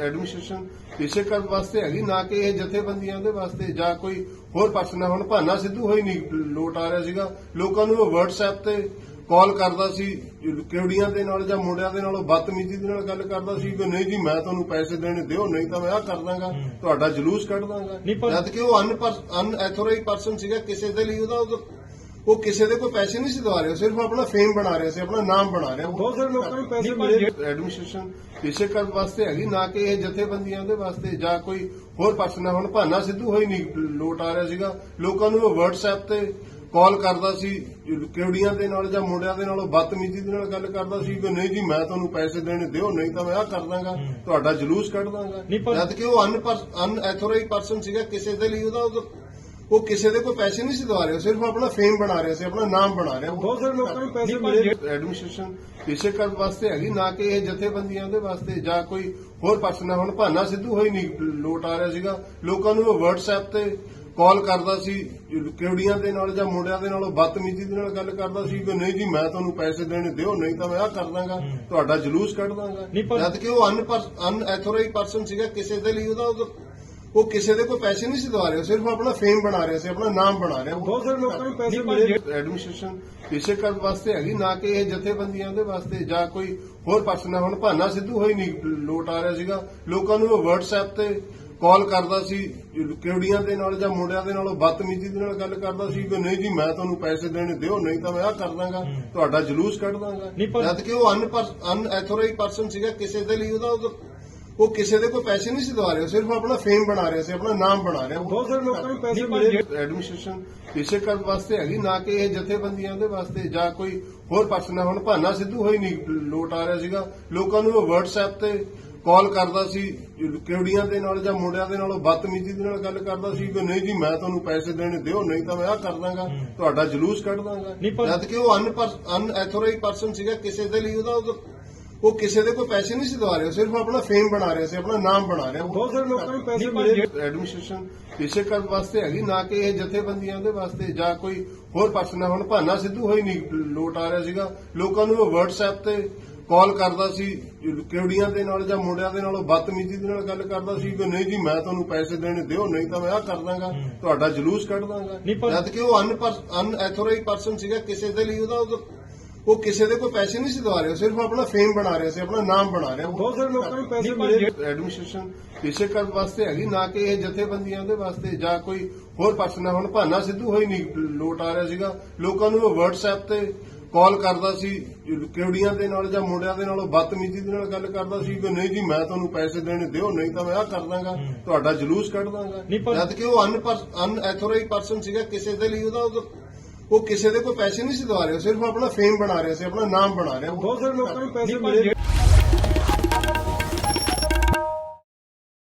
Administration ਇਸੇ ਕਰਨ ਵਾਸਤੇ ਹੈਗੀ ਨਾ ਕਿ ਇਹ ਜਥੇਬੰਦੀਆਂ ਦੇ ਵਾਸਤੇ ਜਾਂ ਕੋਈ ਹੋਰ ਪਰਸਨ ਹੁਣ ਭਾਨਾ ਸਿੱਧੂ ਹੋਈ ਨਹੀਂ ਲੋਟ ਆ ਰਿਹਾ ਸੀਗਾ। ਲੋਕਾਂ ਨੂੰ ਉਹ WhatsApp ਤੇ ਕਾਲ ਕਰਦਾ ਸੀ ਕਿਉੜੀਆਂ ਦੇ ਨਾਲ ਜਾਂ ਮੁੰਡਿਆਂ ਦੇ ਨਾਲ ਬਦਤਮੀਜ਼ੀ ਦੇ ਨਾਲ ਗੱਲ ਕਰਦਾ ਸੀ ਕਿ ਨਹੀਂ ਜੀ ਮੈਂ ਤੁਹਾਨੂੰ ਪੈਸੇ ਦੇਣੇ ਦਿਓ ਨਹੀਂ ਤਾਂ ਮੈਂ ਆਹ ਕਰ ਦਾਂਗਾ ਤੁਹਾਡਾ ਜਲੂਸ ਕੱਢ ਦਾਂਗਾ। ਜਦ ਕਿ ਉਹ ਅਨ ਅਨਐਥੋਰਾਈਜ਼ ਪਰਸਨ ਸੀਗਾ ਕਿਸੇ ਦੇ ਲਈ ਉਹਦਾ- ਉਹ ਕਿਸੇ ਦੇ ਕੋਈ ਪੈਸੇ ਨਹੀਂ ਸੀ ਦਵਾ ਰਿਹਾ ਸਿਰਫ ਆਪਣਾ ਫੇਮ ਬਣਾ ਰਿਹਾ ਸੀ ਆਪਣਾ ਨਾਮ ਬਣਾ ਰਿਹਾ। ਬਹੁਤ ਸਾਰੇ ਲੋਕਾਂ ਨੂੰ ਪੈਸੇ ਮਿਲੇ। ਐਡਮਿਨਿਸਟ੍ਰੇਸ਼ਨ ਇਸੇ ਕਰਨ ਵਾਸਤੇ ਹੈਗੀ ਨਾ ਕਿ ਇਹ ਜਥੇਬੰਦੀਆਂ ਦੇ ਵਾਸਤੇ ਜਾਂ ਕੋਈ ਹੋਰ ਪਰਸਨ ਹੁਣ ਭਾਨਾ ਸਿੱਧੂ ਹੋਈ ਨਹੀਂ ਲੋਟ ਆ ਰਿਹਾ ਸੀਗਾ। ਲੋਕਾਂ ਨੂੰ ਉਹ WhatsApp ਤੇ ਕਾਲ ਕਰਦਾ ਸੀ ਕਿਉੜੀਆਂ ਦੇ ਨਾਲ ਜਾਂ ਮੁੰਡਿਆਂ ਦੇ ਨਾਲ ਬਦਤਮੀਜ਼ੀ ਦੇ ਨਾਲ ਗੱਲ ਕਰਦਾ ਸੀ ਕਿ ਨਹੀਂ ਜੀ ਮੈਂ ਤੁਹਾਨੂੰ ਪੈਸੇ ਦੇਣੇ ਦਿਓ ਨਹੀਂ ਤਾਂ ਮੈਂ ਆਹ ਕਰ ਦਾਂਗਾ ਤੁਹਾਡਾ ਜਲੂਸ ਕੱਢ ਦਾਂਗਾ। ਜਦ ਕਿ ਉਹ ਅਨ ਅਨਐਥੋਰਾਈਜ਼ ਪਰਸਨ ਸੀਗਾ ਕਿਸੇ ਦੇ ਲਈ ਉਹਦਾ- ਉਹ ਕਿਸੇ ਦੇ ਕੋਈ ਪੈਸੇ ਨਹੀਂ ਸੀ ਦਵਾ ਰਿਹਾ ਸਿਰਫ ਆਪਣਾ ਫੇਮ ਬਣਾ ਰਿਹਾ ਸੀ ਆਪਣਾ ਨਾਮ ਬਣਾ ਰਿਹਾ। ਬਹੁਤ ਸਾਰੇ ਲੋਕਾਂ ਨੂੰ ਪੈਸੇ ਮਿਲੇ। ਐਡਮਿਨਿਸਟ੍ਰੇਸ਼ਨ ਇਸੇ ਕਰਨ ਵਾਸਤੇ ਹੈਗੀ ਨਾ ਕਿ ਇਹ ਜਥੇਬੰਦੀਆਂ ਦੇ ਵਾਸਤੇ ਜਾਂ ਕੋਈ ਹੋਰ ਪਰਸਨ ਹੁਣ ਭਾਨਾ ਸਿੱਧੂ ਹੋਈ ਨਹੀਂ ਲੋਟ ਆ ਰਿਹਾ ਸੀਗਾ। ਲੋਕਾਂ ਨੂੰ ਉਹ WhatsApp ਤੇ ਕਾਲ ਕਰਦਾ ਸੀ ਕਿਉੜੀਆਂ ਦੇ ਨਾਲ ਜਾਂ ਮੁੰਡਿਆਂ ਦੇ ਨਾਲ ਬਦਤਮੀਜ਼ੀ ਦੇ ਨਾਲ ਗੱਲ ਕਰਦਾ ਸੀ ਕਿ ਨਹੀਂ ਜੀ ਮੈਂ ਤੁਹਾਨੂੰ ਪੈਸੇ ਦੇਣੇ ਦਿਓ ਨਹੀਂ ਤਾਂ ਮੈਂ ਆਹ ਕਰ ਦਾਂਗਾ ਤੁਹਾਡਾ ਜਲੂਸ ਕੱਢ ਦਾਂਗਾ। ਜਦ ਕਿ ਉਹ ਅਨ ਅਨਐਥੋਰਾਈਜ਼ ਪਰਸਨ ਸੀਗਾ ਕਿਸੇ ਦੇ ਲਈ ਉਹਦਾ- ਉਹ ਕਿਸੇ ਦੇ ਕੋਈ ਪੈਸੇ ਨਹੀਂ ਸੀ ਦਵਾ ਰਿਹਾ ਸਿਰਫ ਆਪਣਾ ਫੇਮ ਬਣਾ ਰਿਹਾ ਸੀ ਆਪਣਾ ਨਾਮ ਬਣਾ ਰਿਹਾ। ਬਹੁਤ ਸਾਰੇ ਲੋਕਾਂ ਨੂੰ ਪੈਸੇ ਮਿਲੇ। ਐਡਮਿਨਿਸਟ੍ਰੇਸ਼ਨ ਇਸੇ ਕਰਨ ਵਾਸਤੇ ਹੈਗੀ ਨਾ ਕਿ ਇਹ ਜਥੇਬੰਦੀਆਂ ਦੇ ਵਾਸਤੇ ਜਾਂ ਕੋਈ ਹੋਰ ਪਰਸਨ ਹੈ ਹੁਣ। ਭਾਨਾ ਸਿੱਧੂ ਹੋਈ ਨਹੀਂ ਲੋਟ ਆ ਰਿਹਾ ਸੀਗਾ। ਲੋਕਾਂ ਨੂੰ ਉਹ WhatsApp ਤੇ ਕਾਲ ਕਰਦਾ ਸੀ ਕਿਉੜੀਆਂ ਦੇ ਨਾਲ ਜਾਂ ਮੁੰਡਿਆਂ ਦੇ ਨਾਲ ਬਦਤਮੀਜ਼ੀ ਦੇ ਨਾਲ ਗੱਲ ਕਰਦਾ ਸੀ ਕਿ ਨਹੀਂ ਜੀ ਮੈਂ ਤੁਹਾਨੂੰ ਪੈਸੇ ਦੇਣੇ ਦਿਓ ਨਹੀਂ ਤਾਂ ਮੈਂ ਆਹ ਕਰ ਦਾਂਗਾ ਤੁਹਾਡਾ ਜਲੂਸ ਕੱਢ ਦਾਂਗਾ। ਜਦ ਕਿ ਉਹ ਅਨ ਅਨਐਥੋਰਾਈਜ਼ ਪਰਸਨ ਸੀਗਾ ਕਿਸੇ ਦੇ ਲਈ ਉਹਦਾ- ਉਹ ਕਿਸੇ ਦੇ ਕੋਈ ਪੈਸੇ ਨਹੀਂ ਸੀ ਦਵਾ ਰਿਹਾ ਸਿਰਫ ਆਪਣਾ ਫੇਮ ਬਣਾ ਰਿਹਾ ਸੀ ਆਪਣਾ ਨਾਮ ਬਣਾ ਰਿਹਾ। ਬਹੁਤ ਸਾਰੇ ਲੋਕਾਂ ਨੂੰ ਪੈਸੇ ਮਿਲੇ। ਐਡਮਿਨਿਸਟ੍ਰੇਸ਼ਨ ਇਸੇ ਕਰਨ ਵਾਸਤੇ ਹੈਗੀ ਨਾ ਕਿ ਇਹ ਜਥੇਬੰਦੀਆਂ ਦੇ ਵਾਸਤੇ ਜਾਂ ਕੋਈ ਹੋਰ ਪਰਸਨ ਹੁਣ ਭਾਨਾ ਸਿੱਧੂ ਹੋਈ ਨਹੀਂ ਲੋਟ ਆ ਰਿਹਾ ਸੀਗਾ। ਲੋਕਾਂ ਨੂੰ ਉਹ WhatsApp ਤੇ ਕਾਲ ਕਰਦਾ ਸੀ ਕਿਉੜੀਆਂ ਦੇ ਨਾਲ ਜਾਂ ਮੁੰਡਿਆਂ ਦੇ ਨਾਲ ਬਦਤਮੀਜ਼ੀ ਦੇ ਨਾਲ ਗੱਲ ਕਰਦਾ ਸੀ ਕਿ ਨਹੀਂ ਜੀ ਮੈਂ ਤੁਹਾਨੂੰ ਪੈਸੇ ਦੇਣੇ ਦਿਓ ਨਹੀਂ ਤਾਂ ਮੈਂ ਆਹ ਕਰ ਦਾਂਗਾ ਤੁਹਾਡਾ ਜਲੂਸ ਕੱਢ ਦਾਂਗਾ। ਜਦ ਕਿ ਉਹ ਅਨ ਅਨਐਥੋਰਾਈਜ਼ ਪਰਸਨ ਸੀਗਾ ਕਿਸੇ ਦੇ ਲਈ ਉਹਦਾ- ਉਹ ਕਿਸੇ ਦੇ ਕੋਈ ਪੈਸੇ ਨਹੀਂ ਸੀ ਦਵਾ ਰਿਹਾ ਸਿਰਫ ਆਪਣਾ ਫੇਮ ਬਣਾ ਰਿਹਾ ਸੀ ਆਪਣਾ ਨਾਮ ਬਣਾ ਰਿਹਾ। ਬਹੁਤ ਸਾਰੇ ਲੋਕਾਂ ਨੂੰ ਪੈਸੇ ਮਿਲੇ। ਐਡਮਿਨਿਸਟ੍ਰੇਸ਼ਨ ਇਸੇ ਕਰਨ ਵਾਸਤੇ ਹੈਗੀ ਨਾ ਕਿ ਇਹ ਜਥੇਬੰਦੀਆਂ ਦੇ ਵਾਸਤੇ ਜਾਂ ਕੋਈ ਹੋਰ ਪਰਸਨ ਹੁਣ ਭਾਨਾ ਸਿੱਧੂ ਹੋਈ ਨਹੀਂ ਲੋਟ ਆ ਰਿਹਾ ਸੀਗਾ। ਲੋਕਾਂ ਨੂੰ ਉਹ WhatsApp ਤੇ ਕਾਲ ਕਰਦਾ ਸੀ ਕਿਉੜੀਆਂ ਦੇ ਨਾਲ ਜਾਂ ਮੁੰਡਿਆਂ ਦੇ ਨਾਲ ਬਦਤਮੀਜ਼ੀ ਦੇ ਨਾਲ ਗੱਲ ਕਰਦਾ ਸੀ ਕਿ ਨਹੀਂ ਜੀ ਮੈਂ ਤੁਹਾਨੂੰ ਪੈਸੇ ਦੇਣੇ ਦਿਓ ਨਹੀਂ ਤਾਂ ਮੈਂ ਆਹ ਕਰ ਦਾਂਗਾ ਤੁਹਾਡਾ ਜਲੂਸ ਕੱਢ ਦਾਂਗਾ। ਜਦ ਕਿ ਉਹ ਅਨ ਅਨਐਥੋਰਾਈਜ਼ ਪਰਸਨ ਸੀਗਾ ਕਿਸੇ ਦੇ ਲਈ ਉਹਦਾ- ਉਹ ਕਿਸੇ ਦੇ ਕੋਈ ਪੈਸੇ ਨਹੀਂ ਸੀ ਦਵਾ ਰਿਹਾ ਸਿਰਫ ਆਪਣਾ ਫੇਮ ਬਣਾ ਰਿਹਾ ਸੀ ਆਪਣਾ ਨਾਮ ਬਣਾ ਰਿਹਾ। ਬਹੁਤ ਸਾਰੇ ਲੋਕਾਂ ਨੂੰ ਪੈਸੇ ਮਿਲੇ। ਐਡਮਿਨਿਸਟ੍ਰੇਸ਼ਨ ਇਸੇ ਕਰਨ ਵਾਸਤੇ ਹੈਗੀ ਨਾ ਕਿ ਇਹ ਜਥੇਬੰਦੀਆਂ ਦੇ ਵਾਸਤੇ ਜਾਂ ਕੋਈ ਹੋਰ ਪਰਸਨ ਹੁਣ ਭਾਨਾ ਸਿੱਧੂ ਹੋਈ ਨਹੀਂ ਲੋਟ ਆ ਰਿਹਾ ਸੀਗਾ। ਲੋਕਾਂ ਨੂੰ ਉਹ WhatsApp ਤੇ ਕਾਲ ਕਰਦਾ ਸੀ ਕਿਉੜੀਆਂ ਦੇ ਨਾਲ ਜਾਂ ਮੁੰਡਿਆਂ ਦੇ ਨਾਲ ਬਦਤਮੀਜ਼ੀ ਦੇ ਨਾਲ ਗੱਲ ਕਰਦਾ ਸੀ ਕਿ ਨਹੀਂ ਜੀ ਮੈਂ ਤੁਹਾਨੂੰ ਪੈਸੇ ਦੇਣੇ ਦਿਓ ਨਹੀਂ ਤਾਂ ਮੈਂ ਆਹ ਕਰ ਦਾਂਗਾ ਤੁਹਾਡਾ ਜਲੂਸ ਕੱਢ ਦਾਂਗਾ। ਜਦ ਕਿ ਉਹ ਅਨ ਅਨਐਥੋਰਾਈਜ਼ ਪਰਸਨ ਸੀਗਾ ਕਿਸੇ ਦੇ ਲਈ ਉਹਦਾ- ਉਹ ਕਿਸੇ ਦੇ ਕੋਈ ਪੈਸੇ ਨਹੀਂ ਸੀ ਦਵਾ ਰਿਹਾ ਸਿਰਫ ਆਪਣਾ ਫੇਮ ਬਣਾ ਰਿਹਾ ਸੀ ਆਪਣਾ ਨਾਮ ਬਣਾ ਰਿਹਾ ਬਹੁਤ ਸਾਰੇ ਲੋਕਾਂ ਨੂੰ ਪੈਸੇ ਮਿਲੇ।